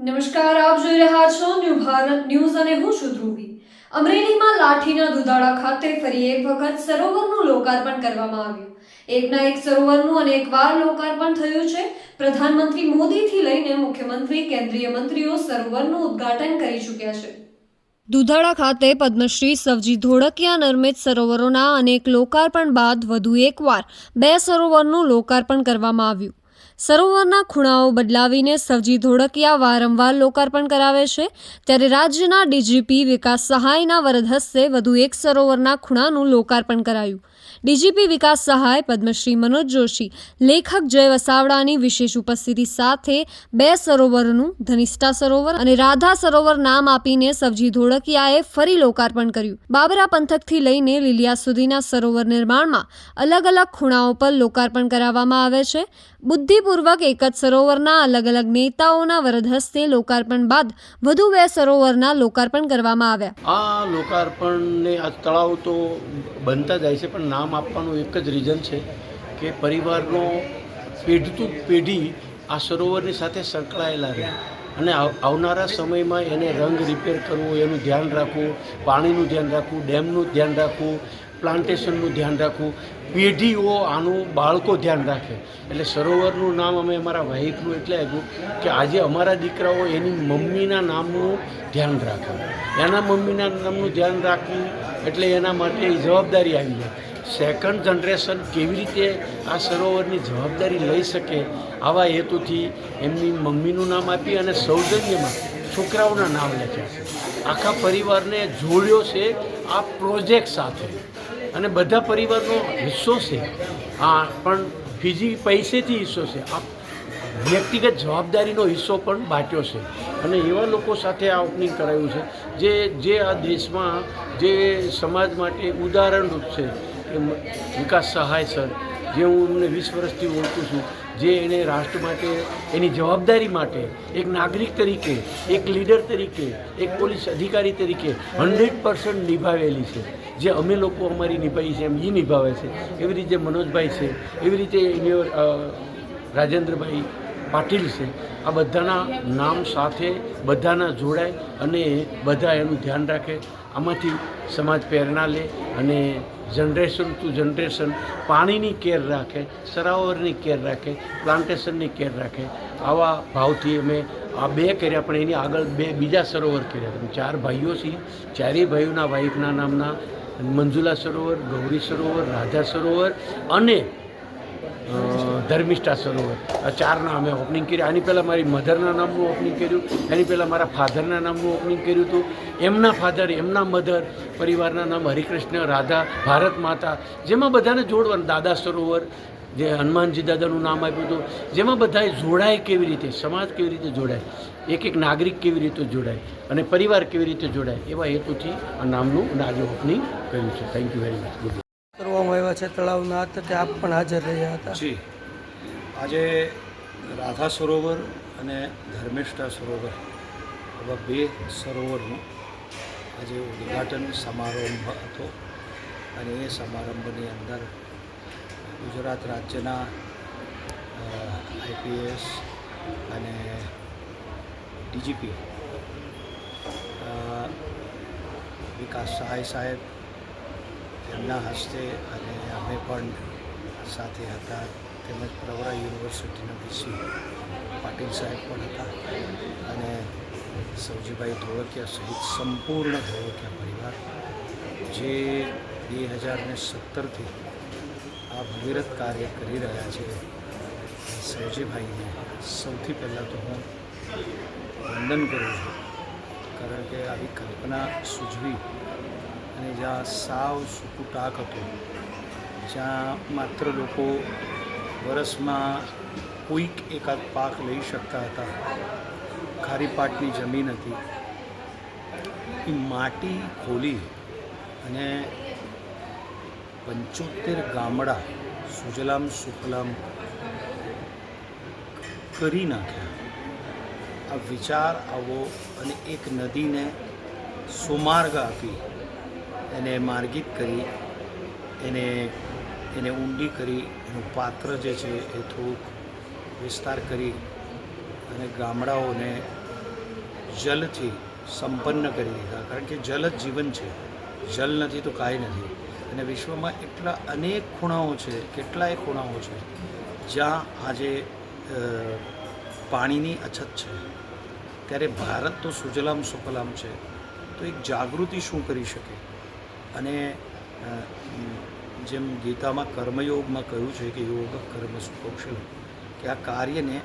નમસ્કાર, આપ જોઈ રહ્યા છો ન્યૂ ભારત ન્યૂઝ અને હું છું ધ્રુવી. અમરેલીમાં લાઠીના દુધાળા ખાતે ફરી એક વખત સરોવરનું લોકાર્પણ કરવામાં આવ્યું. એકના એક સરોવરનું અનેકવાર લોકાર્પણ થયું છે. પ્રધાનમંત્રી મોદીથી લઈને મુખ્યમંત્રી, કેન્દ્રીય મંત્રીઓ સરોવરનું ઉદ્ઘાટન કરી ચૂક્યા છે. દુધાળા ખાતે પદ્મશ્રી સવજી ધોળકિયા નિર્મિત સરોવરોના અનેક લોકાર્પણ બાદ વધુ એકવાર બે સરોવરનું લોકાર્પણ કરવામાં આવ્યું. સરોવરના ખૂણાઓ બદલાવીને સવજી ધોળકિયા વારંવાર લોકાર્પણ કરાવે છે. ત્યારે રાજ્યના ડીજીપી વિકાસ સહાયના વરદ હસ્તે વધુ એક સરોવરના ખૂણાનું લોકાર્પણ કરાયું. ડીજીપી વિકાસ સહાય પદ્મશ્રી મનોજ જોશી, લેખક જય વસાવડાની વિશેષ ઉપસ્થિતિ સાથે બે સરોવરનું ધનિષ્ઠા સરોવર અને રાધા સરોવર નામ આપીને સવજી ધોળકિયાએ ફરી લોકાર્પણ કર્યું. બાબરા પંથકથી લઈને લીલિયા સુધીના સરોવર નિર્માણમાં અલગ અલગ ખૂણાઓ પર લોકાર્પણ કરાવવામાં આવે છે. બુદ્ધિપૂર્વક એક જ સરોવરના અલગ અલગ નેતાઓના વરદ હસ્તે લોકાર્પણ બાદ વધુ બે સરોવરના લોકાર્પણ કરવામાં આવ્યા. આ લોકાર્પણને આ તળાવ તો બનતા જાય છે, પણ નામ આપવાનું એક જ રીઝન છે કે પરિવારનો પેઢતું પેઢી આ સરોવરની સાથે સંકળાયેલા રહે. અને આવનારા સમયમાં એને રંગ રિપેર કરવું, એનું ધ્યાન રાખવું, પાણીનું ધ્યાન રાખવું, ડેમનું ધ્યાન રાખવું પ્લાન્ટેશનનું ધ્યાન રાખવું, પેઢીઓ આનું બાળકો ધ્યાન રાખે. એટલે સરોવરનું નામ અમે અમારા વાહિકનું એટલે આપ્યું કે આજે અમારા દીકરાઓ એની મમ્મીના નામનું ધ્યાન રાખે. એના મમ્મીના નામનું ધ્યાન રાખવું એટલે એના માટે જવાબદારી આવી જાય. સેકન્ડ જનરેશન કેવી રીતે આ સરોવરની જવાબદારી લઈ શકે આવા હેતુથી એમની મમ્મીનું નામ આપી અને સૌજન્યમાં છોકરાઓના નામ લખ્યા છે. આખા પરિવારને જોડ્યો છે આ પ્રોજેક્ટ સાથે. અને બધા પરિવારનો હિસ્સો છે. આ પણ ફીજી પૈસેથી હિસ્સો છે. આ વ્યક્તિગત જવાબદારીનો હિસ્સો પણ બાટ્યો છે. અને એવા લોકો સાથે આ ઓપનિંગ કરાયું છે. જે જે આ દેશમાં જે સમાજ માટે ઉદાહરણરૂપ છે એ વિકાસ સહાય સર, જે હું એમને વીસ વર્ષથી ઓળખું છું, જે એને રાષ્ટ્ર માટે, એની જવાબદારી માટે એક નાગરિક તરીકે, એક લીડર તરીકે, એક પોલીસ અધિકારી તરીકે હંડ્રેડ પર્સન્ટ નિભાવેલી છે. જે અમે લોકો અમારી નિભાવી છે એમ એ નિભાવે છે. એવી રીતે મનોજભાઈ છે, એવી રીતે રાજેન્દ્રભાઈ પાટીલ છે. આ બધાના નામ સાથે બધાના જોડાય અને બધા એનું ધ્યાન રાખે. આમાંથી સમાજ પ્રેરણા લે અને જનરેશન ટુ જનરેશન પાણીની કેર રાખે, સરોવરની કેર રાખે, પ્લાન્ટેશનની કેર રાખે. આવા ભાવથી અમે આ બે કર્યા, પણ એની આગળ બે બીજા સરોવર કર્યા. ચાર ભાઈઓ છીએ. ચારેય ભાઈઓના વાઈફના નામના મંજુલા સરોવર, ગૌરી સરોવર, રાધા સરોવર અને ધર્મિષ્ઠા સરોવર આ ચારના અમે ઓપનિંગ કર્યા. આની પહેલાં મારી મધરના નામનું ઓપનિંગ કર્યું. એની પહેલાં મારા ફાધરના નામનું ઓપનિંગ કર્યું હતું. એમના ફાધર એમના મધર પરિવારના નામ હરિકૃષ્ણ, રાધા, ભારત માતા, જેમાં બધાને જોડવાનું. દાદા સરોવર, જે હનુમાનજી દાદાનું નામ આપ્યું હતું. જેમાં બધાએ જોડાય કેવી રીતે? સમાજ કેવી રીતે જોડાય? એક એક નાગરિક કેવી રીતે જોડાય? અને પરિવાર કેવી રીતે જોડાય? એવા હેતુથી આ નામનું આજે ઓપનિંગ કર્યું છે. Thank you very much good છે તળાવના, તે આપ પણ હાજર રહ્યા હતા? જી. આજે રાધા સરોવર અને ધર્મેષ્ઠા સરોવર, આવા બે સરોવરનું આજે ઉદ્ઘાટન સમારંભ હતો. અને એ સમારંભની અંદર ગુજરાત રાજ્યના આઈપીએસ અને ડીજીપી વિકાસ સહાય સાહેબ એમના હસ્તે અને અમે પણ સાથે હતા. તેમજ પ્રવરા યુનિવર્સિટીના વીસી પાટીલ સાહેબ પણ હતા અને સૌજીભાઈ ધોળકિયા સહિત સંપૂર્ણ ધોળકિયા પરિવાર જે બે હજાર ને સત્તરથી આ ભગીરથ કાર્ય કરી રહ્યા છે. સૌજીભાઈને સૌથી પહેલાં તો હું વંદન કરું છું. કારણ કે આવી કલ્પના અને જ્યાં સાવ સૂકું ટાક હતું, જ્યાં માત્ર લોકો વરસમાં કોઈક એકાદ પાક લઈ શકતા હતા. ખારી પાટની જમીન હતી. એ માટી ખોલી અને પંચોતેર ગામડા સુજલામ સુફલામ કરી નાખ્યા. આ વિચાર આવો અને એક નદીને સુમાર્ગ આપી એને માર્ગિત કરી, એને એને ઊંડી કરી, એનું પાત્ર જે છે એ થોડુંક વિસ્તાર કરી અને ગામડાઓને જલથી સંપન્ન કરી દીધા. કારણ કે જલ જ જીવન છે. જલ નથી તો કાંઈ નથી. અને વિશ્વમાં એટલા અનેક ખૂણાઓ છે, કેટલાય ખૂણાઓ છે, જ્યાં આજે પાણીની અછત છે. ત્યારે ભારત તો સુજલામ સુફલામ છે. તો એક જાગૃતિ શું કરી શકે? અને જેમ ગીતામાં કર્મયોગમાં કહ્યું છે કે યોગ કર્મ સુકૌશલ કે આ કાર્યને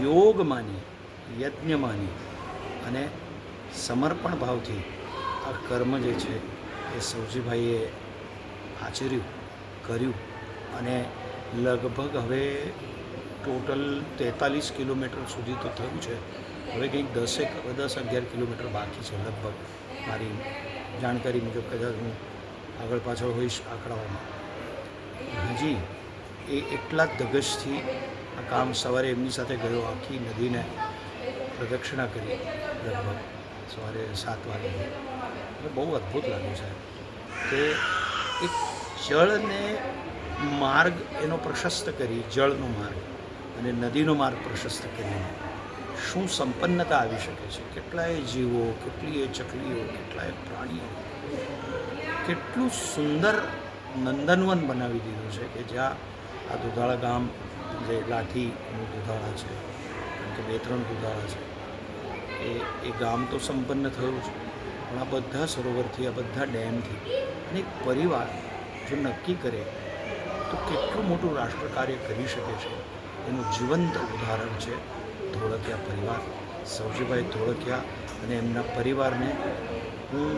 યોગ માની, યજ્ઞ માની અને સમર્પણ ભાવથી આ કર્મ જે છે એ સૌજીભાઈએ આચર્યું, કર્યું અને લગભગ હવે ટોટલ તેતાલીસ કિલોમીટર સુધી તો થયું છે. હવે કંઈક દસેક, દસ અગિયાર કિલોમીટર બાકી છે લગભગ મારી જાણકારી મુજબ કદાચ હું આગળ પાછળ હોઈશ આંકડાઓમાં. હજી, એ એટલા જ ધગશથી આ કામ સવારે એમની સાથે ગયો, આખી નદીને પ્રદક્ષિણા કરી લગભગ સવારે સાત વાગે. એટલે બહુ અદ્ભુત લાગ્યું છે કે એક જળને માર્ગ એનો પ્રશસ્ત કરી, જળનો માર્ગ અને નદીનો માર્ગ પ્રશસ્ત કરીને શું સંપન્નતા આવી શકે છે? કેટલાય જીવો, કેટલીય ચકલીઓ, કેટલાય પ્રાણીઓ કેટલું સુંદર નંદનવન બનાવી દીધું છે કે જ્યાં આ દુધાળા ગામ જે લાઠીનું દુધાળા છે, કારણ કે બે ત્રણ દુધાળા છે, એ એ ગામ તો સંપન્ન થયું છે. પણ આ બધા સરોવરથી, આ બધા ડેમથી અને એક પરિવાર જો નક્કી કરે તો કેટલું મોટું રાષ્ટ્ર કાર્ય કરી શકે છે? એનું જીવંત ઉદાહરણ છે ધોળકિયા પરિવાર, સવજીભાઈ ધોળકિયા અને એમના પરિવારને હું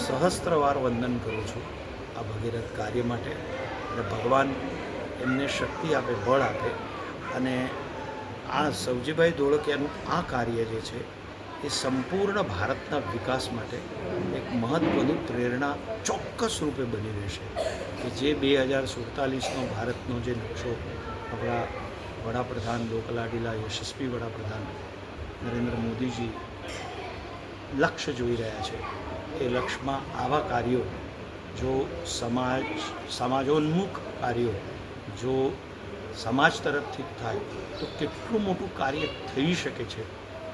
સહસ્ત્રવાર વંદન કરું છું આ ભગીરથ કાર્ય માટે. અને ભગવાન એમને શક્તિ આપે, બળ આપે અને આ સવજીભાઈ ધોળકિયાનું આ કાર્ય જે છે એ સંપૂર્ણ ભારતના વિકાસ માટે એક મહત્ત્વની પ્રેરણા ચોક્કસ રૂપે બની રહેશે કે જે બે હજાર સુડતાલીસનો ભારતનો જે નકશો આપણા વડાપ્રધાન લોકલાડીલા યશસ્વી વડાપ્રધાન નરેન્દ્ર મોદીજી લક્ષ્ય જોઈ રહ્યા છે. એ લક્ષ્યમાં આવા કાર્યો જો સમાજ, સમાજોન્મુખ કાર્યો જો સમાજ તરફથી થાય, તો કેટલું મોટું કાર્ય થઈ શકે છે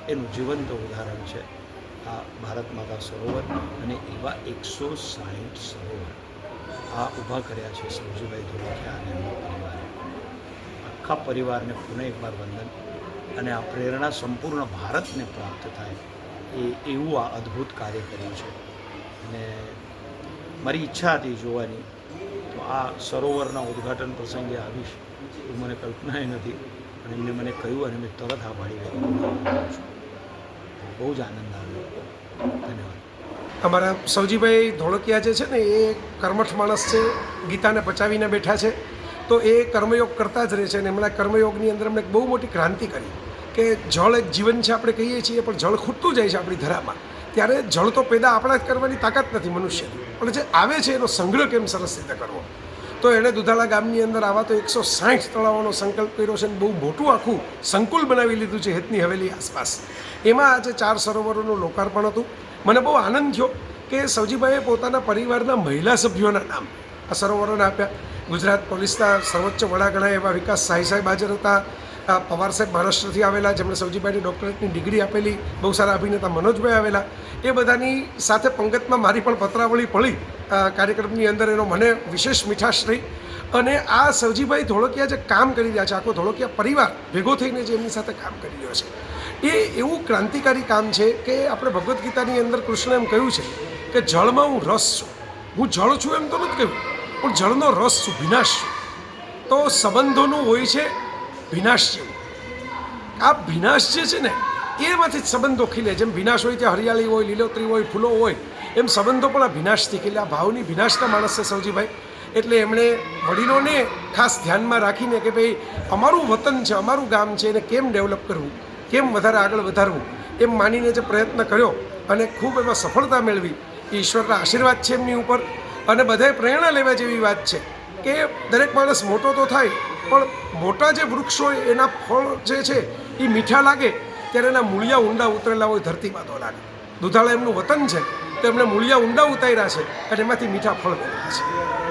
એનું જીવંત ઉદાહરણ છે આ ભારત માતા સરોવર અને એવા એકસો સાહીઠ સરોવર. આ ઊભા કર્યા છે સૌજીભાઈ ધોળકિયા અને આખા પરિવારને પુનઃ એકવાર વંદન અને આ પ્રેરણા સંપૂર્ણ ભારતને પ્રાપ્ત થાય એ એવું આ અદ્ભુત કાર્ય કર્યું છે. અને મારી ઈચ્છા હતી જોવાની. તો આ સરોવરના ઉદ્ઘાટન પ્રસંગે આવીશ એવું મને કલ્પનાએ નથી. અને એમને મને કહ્યું અને મેં તરત હા પાડી બહુ જ આનંદ આવ્યો. ધન્યવાદ. અમારા સૌજીભાઈ ધોળકિયા જે છે ને, એ કર્મઠ માણસ છે, ગીતાને પચાવીને બેઠા છે. તો એ કર્મયોગ કરતા જ રહે છે અને એમના કર્મયોગની અંદર એમણે બહુ મોટી ક્રાંતિ કરી કે જળ એક જીવન છે આપણે કહીએ છીએ, પણ જળ ખૂટતું જાય છે આપણી ધરામાં. ત્યારે જળ તો પેદા આપણા જ કરવાની તાકાત નથી મનુષ્યની. પણ જે આવે છે એનો સંગ્રહ કેમ સરસ રીતે કરવો? તો એણે દુધાળા ગામની અંદર આવા તો એકસો સાઠ તળાવોનો સંકલ્પ કર્યો છે અને બહુ મોટું આખું સંકુલ બનાવી લીધું છે હેતની હવેલી આસપાસ. એમાં આજે ચાર સરોવરોનું લોકાર્પણ હતું. મને બહુ આનંદ થયો કે સૌજીભાઈએ પોતાના પરિવારના મહિલા સભ્યોના નામ આ સરોવરોને આપ્યા. ગુજરાત પોલીસના સર્વોચ્ચ વડા ગણાય એવા વિકાસ સાહી સાહેબ હાજર હતા. પવાર સાહેબ મહારાષ્ટ્રથી આવેલા, જેમણે સૌજીભાઈની ડૉક્ટરેટની ડિગ્રી આપેલી, બહુ સારા અભિનેતા મનોજભાઈ આવેલા, એ બધાની સાથે પંગતમાં મારી પણ પત્રાવળી પડી. કાર્યક્રમની અંદર એનો મને વિશેષ મીઠાશ રહી. અને આ સૌજીભાઈ ધોળકિયા જે કામ કરી રહ્યા છે, આખો ધોળકિયા પરિવાર ભેગો થઈને જે એમની સાથે કામ કરી રહ્યો છે, એ એવું ક્રાંતિકારી કામ છે કે આપણે ભગવદ્ ગીતાની અંદર કૃષ્ણ એમ કહ્યું છે કે જળમાં હું રસ છું. હું જળ છું એમ તો નથી કહ્યું. પણ જળનો રસ શું? વિનાશ તો સંબંધોનું હોય છે વિનાશ જેવું. આ વિનાશ જે છે ને, એમાંથી જ સંબંધો ખીલે. જેમ વિનાશ હોય ત્યાં હરિયાળી હોય, લીલોતરી હોય, ફૂલો હોય, એમ સંબંધો પણ આ વિનાશથી ખીલે. આ ભાવની વિનાશના માણસ છે સૌજીભાઈ એટલે એમણે વડીલોને ખાસ ધ્યાનમાં રાખીને કે ભાઈ, અમારું વતન છે, અમારું ગામ છે, એને કેમ ડેવલપ કરવું? કેમ વધારે આગળ વધારવું? એમ માનીને જે પ્રયત્ન કર્યો અને ખૂબ એમાં સફળતા મેળવી. એ ઈશ્વરના આશીર્વાદ છે એમની ઉપર. અને બધાએ પ્રેરણા લેવા જેવી વાત છે કે દરેક માણસ મોટો તો થાય, પણ મોટા જે વૃક્ષ હોય, એના ફળ જે છે, એ મીઠા લાગે ત્યારે એના મૂળિયા ઊંડા ઉતરેલા હોય, ધરતીમાં તો લાગે. દુધાળા એમનું વતન છે, તો એમણે મૂળિયા ઊંડા ઉતાર્યા છે, અને એમાંથી મીઠા ફળ મેળવ્યા છે.